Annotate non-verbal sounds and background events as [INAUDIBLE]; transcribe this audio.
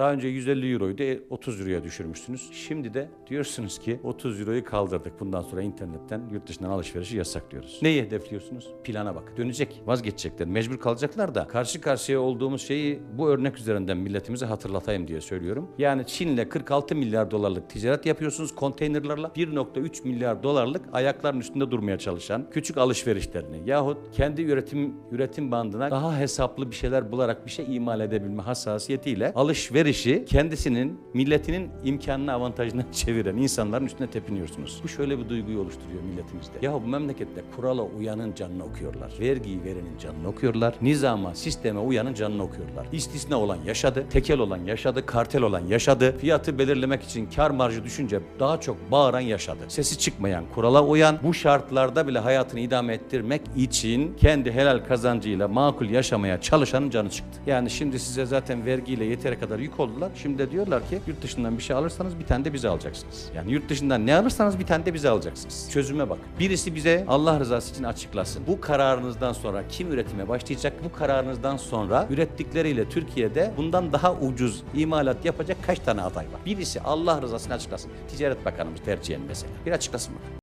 Daha önce 150 euroyu da 30 euroya düşürmüşsünüz. Şimdi de diyorsunuz ki 30 euroyu kaldırdık. Bundan sonra internetten yurt dışından alışverişi yasaklıyoruz. Neyi hedefliyorsunuz? Plana bak. Dönecek. Vazgeçecekler. Mecbur kalacaklar da karşı karşıya olduğumuz şeyi bu örnek üzerinden milletimize hatırlatayım diye söylüyorum. Yani Çin'le 46 milyar dolarlık ticaret yapıyorsunuz konteynerlarla. 1.3 milyar dolarlık ayakların üstünde durmaya çalışan küçük alışverişlerini yahut kendi üretim üretim bandına daha hesaplı bir şeyler bularak bir şey imal edebilme hassasiyetiyle alışverişi kendisinin milletinin imkanına avantajına [LAUGHS] çeviren insanların üstüne tepiniyorsunuz. Bu şöyle bir duyguyu oluşturuyor milletimizde. Ya bu memlekette kurala uyanın canını okuyorlar. Vergiyi verenin canını okuyorlar. Nizama, sisteme uyanın canını okuyorlar. İstisna olan yaşadı, tekel olan yaşadı, kartel olan yaşadı. Fiyatı belirlemek için kar marjı düşünce daha çok bağıran yaşadı. Sesi çıkmayan, kurala uyan, bu şartlarda bile hayatını idame ettirmek için kendi helal kazancıyla makul yaşamaya çalışanın canı çıktı. Yani şimdi size zaten vergiyle yeteri kadar yük oldular. Şimdi de diyorlar ki yurt dışından bir şey alırsanız bir tane de bize alacaksınız. Yani yurt dışından ne alırsanız bir tane de bize alacaksınız. Çözüme bak. Birisi bize Allah rızası için açıklasın. Bu kararınızdan sonra kim üretime başlayacak? Bu kararınızdan sonra ürettikleriyle Türkiye'de bundan daha ucuz imalat yapacak kaç tane aday var? Birisi Allah rızasını açıklasın. Ticaret Bakanımız tercihen mesela. Bir açıklasın bakalım.